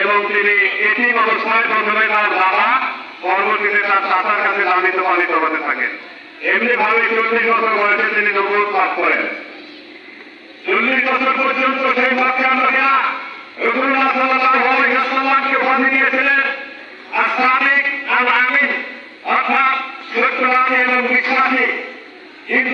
এবং তিনি এটিম অবস্থায় কাছে লালিত পালিত হতে থাকেন এমনি ভাবে চল্লিশ বছর বয়সে তিনি নবুত লাভ করেন চল্লিশ পর্যন্ত সেই মক্কা লোকেরা রসুল্লাহ সাল্লাল্লাহু আলাইহি ওয়াসাল্লামকে বাঁধি দিয়েছিলেন আর সাদিক আল আমিন অর্থাৎ সত্যবাদী এবং বিশ্বাসী কিন্তু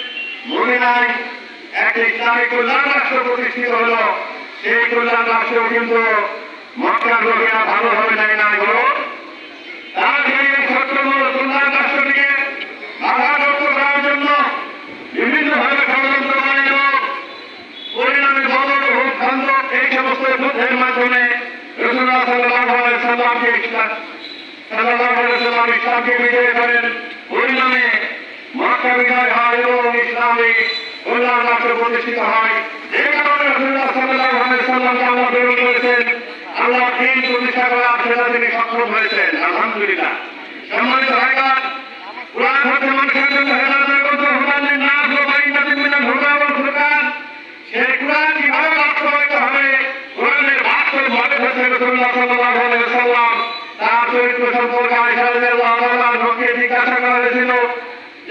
মদিনায় এক ইসলামী কল্যাণ রাষ্ট্র প্রতিষ্ঠিত হলো। সেই কল্যাণ রাষ্ট্র কিন্তু মক্কার লোকেরা ভালোভাবে নেয় নাই বলো তারা ইসলাম ইসলামকে বিজয় করেন। পরিণামে বিজয় হয় এবং ইসলামী কল্যাণ রাষ্ট্র হয় যে কারণে রসুল্লাহ আলাইহি সাল্লামকে আল্লাহ প্রেরণ করেছেন আল্লাহ দিন প্রতিষ্ঠা করার সেটা তিনি সক্ষম হবে কোরআনের বাস্তব মনে হচ্ছে রসুল্লাহ সাল্লাল্লাহু আলাইহি জিজ্ঞাসা করা হয়েছিল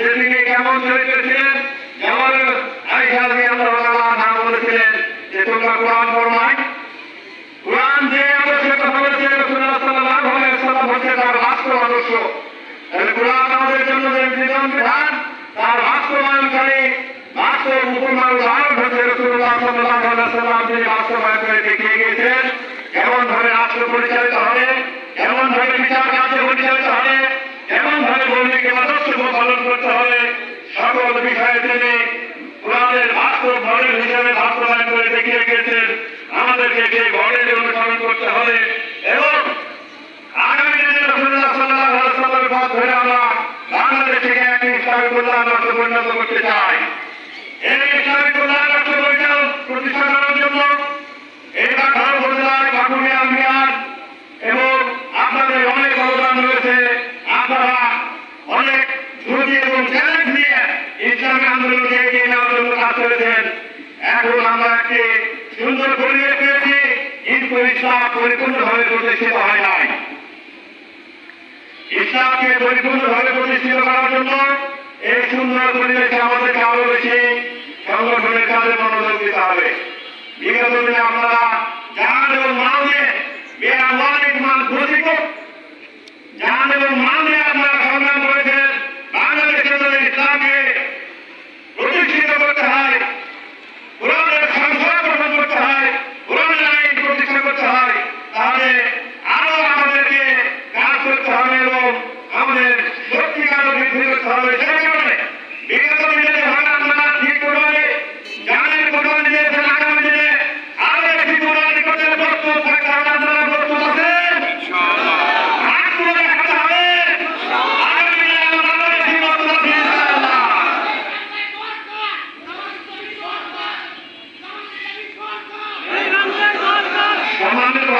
যে তিনি কেমন চরিত্র ছিলেন যেমন বলেছিলেন যে, তোমরা কোরআন পড়ো নাই? কোরআন যে কথা আদর্শ। করে দেখিয়ে গিয়েছেন কেমন ভাবে রাষ্ট্র পরিচালিত হবে কেমন ভাবে বিচার কার্য পরিচালিত হবে। কেমন ভাবে বন্দীকে আদর্শ পালন করতে হবে? সকল বিষয়ে তিনি কোরআনের বাস্তব ঘরের হিসেবে বাস্তবায়ন করে দেখিয়ে গিয়েছেন আমাদেরকে সেই ঘরের অনুসরণ করতে হবে এবং আগামী দিনে রসুল্লাহ সাল্লাহ আলাইহি পথ ধরে আমরা বাংলাদেশকে এক ইসলামী কল্যাণ রাষ্ট্র পরিণত করতে চাই এই ইসলামী কল্যাণ রাষ্ট্র পরিচালন প্রতিষ্ঠা করার জন্য এই বাঘার উপজেলার বাগুনিয়া মিয়ার এবং আপনাদের অনেক অবদান রয়েছে আপনারা অনেক ঝুঁকি এবং চ্যালেঞ্জ নিয়ে ইসলামী আন্দোলনকে এগিয়ে নেওয়ার জন্য কাজ করেছেন এখন আমরা একটি সুন্দর পরিবেশ পেয়েছি ইসলাম পরিপূর্ণভাবে প্রতিষ্ঠিত হয় নাই। ইসলামকে পরিপূর্ণভাবে প্রতিষ্ঠিত করার জন্য এই সুন্দর পরিবেশে আমাদেরকে আরও বেশি সংগঠনের কাজে মনোযোগ দিতে হবে। বিগত দিনে আপনারা জান এবং মানবে বেআমানিক মান ঘোষিত জান এবং মানবে আপনারা সংগ্রাম করেছেন বাংলাদেশের জন্য ইসলামকে প্রতিষ্ঠিত করতে হয় কোরআনের সংসদ গঠন করতে হয় কোরআনের আইন প্রতিষ্ঠা করতে হয় তাহলে আরও আমাদেরকে কাজ করতে হবে এবং আমাদের সত্যিকার বৃদ্ধি করতে হবে সেই কারণে বিগত দিনে যখন আপনারা ঠিক কোরআনে জানেন কোরআন দিয়েছেন আগামী দিনে আরও বেশি কোরআন করতে প্রস্তুত থাকতে হবে আপনারা প্রস্তুত আছেন হাত তুলে দেখাতে হবে আগামী দিনে আমরা আরও বেশি প্রস্তুত আছি ইনশাআল্লাহ। সম্মানিত ভাইরা সম্মানিত ভাইরা আমাদেরকে একটা আমরা মন্দির অতিক্রম করেছি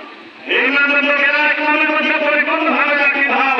নিম্নবন্ধ গেলা একমানের মধ্যে পরিপূর্ণ ভাবে রাখি ভাও।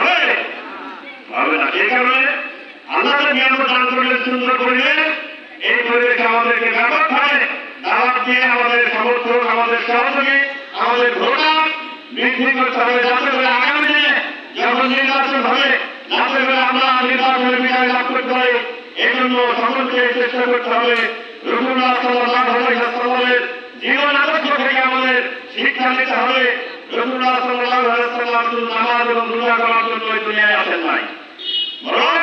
এই কারণে আল্লাহ জ্ঞান দান করলে সুন্দর দিয়ে আমাদের সমর্থক, আমাদের সহযোগী, আমাদের আমরা এই জন্য সকলকে চেষ্টা করতে হবে। রসুল্লাহ সাল্লাহ সাল্লামের আমাদের শিক্ষা নিতে হবে। রসুল্লাহ সাল্লাহ সাল্লাম নামাজ এবং রোজা করার জন্য দুনিয়ায় আসেন নাই। বরং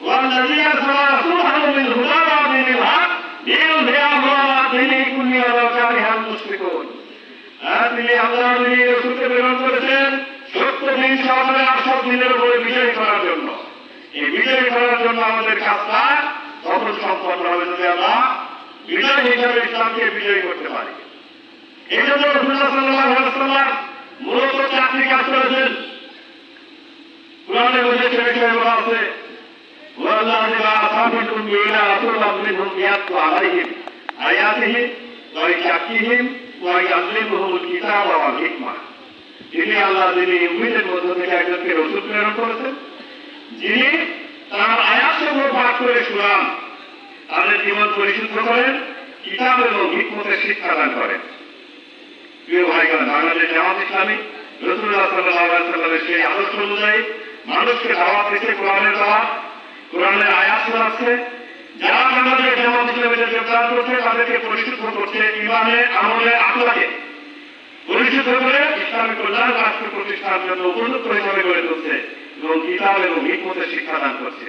والذي أرسل رسوله بالهدى ودين الحق ليظهره على دين كله ولو كره المشركون আর তিনি আল্লাহ নবী রসুলকে প্রেরণ করেছেন সত্য দিন সহকারে আসল দিনের উপরে বিজয়ী করার জন্য এই বিজয়ী করার জন্য আমাদের কাজটা সফল সম্পন্ন হবে যদি আমরা বিজয় হিসাবে ইসলামকে বিজয়ী করতে পারি এই জন্য রসুল্লাহ সাল্লাহ সাল্লাম মূলত চাকরি কাজ করেছেন কোরআনে মধ্যে সে বিষয়ে বলা আছে والله لا أصابكم إلا رسولا منهم يتلو عليهم آياته ويزكيهم ويعلمهم الكتاب والحكمة যিনি আল্লাহ যিনি উম্মিদের মধ্য থেকে একজনকে রসুল প্রেরণ করেছেন যিনি তার আয়াতসমূহ পাঠ করে শুনান তাদের জীবন পরিশুদ্ধ করেন কিতাব এবং হিকমতের শিক্ষাদান করেন প্রিয় ভাইগণ বাংলাদেশ জামাত ইসলামী রসুল্লাহ সাল্লাহ সাল্লামের সেই আদর্শ অনুযায়ী মানুষকে দাওয়াত দিচ্ছে কোরআনের দাওয়াত কোরআনের আয়াত শোনাচ্ছে যারা বাংলাদেশ জামাত ইসলামীতে যোগদান করছে, তাদেরকে পরিশুদ্ধ করছে ইমানে, আমলে, আখলাকে। পরিশুদ্ধ করে ইসলামী কল্যাণ রাষ্ট্র প্রতিষ্ঠার জন্য উপযুক্ত হিসাবে গড়ে তুলছে এবং কিতাব এবং হিকমতের শিক্ষাদান করছে।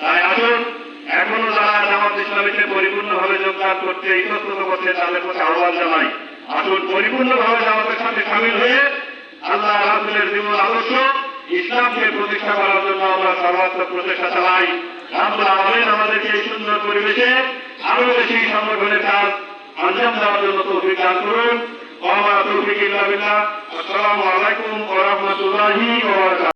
তাই আসুন, এখনও যারা জামাত ইসলামীতে পরিপূর্ণভাবে যোগদান করতে ইতস্তত করছে তাদের প্রতি আহ্বান জানাই। আসুন, পরিপূর্ণভাবে জামাতের সাথে সামিল হয়ে আল্লাহ রাসুলের জীবন আদর্শ ইসলামকে প্রতিষ্ঠা করার জন্য আমরা সর্বাত্মক প্রচেষ্টা চালাই। রামুল আলমেন আমাদেরকে এই সুন্দর পরিবেশে আরও বেশি সংগঠনের কাজ আঞ্জাম দেওয়ার জন্য তৌফিক দান করুন। ওয়া মা তৌফিক ইল্লা আসসালামু আলাইকুম ওয়া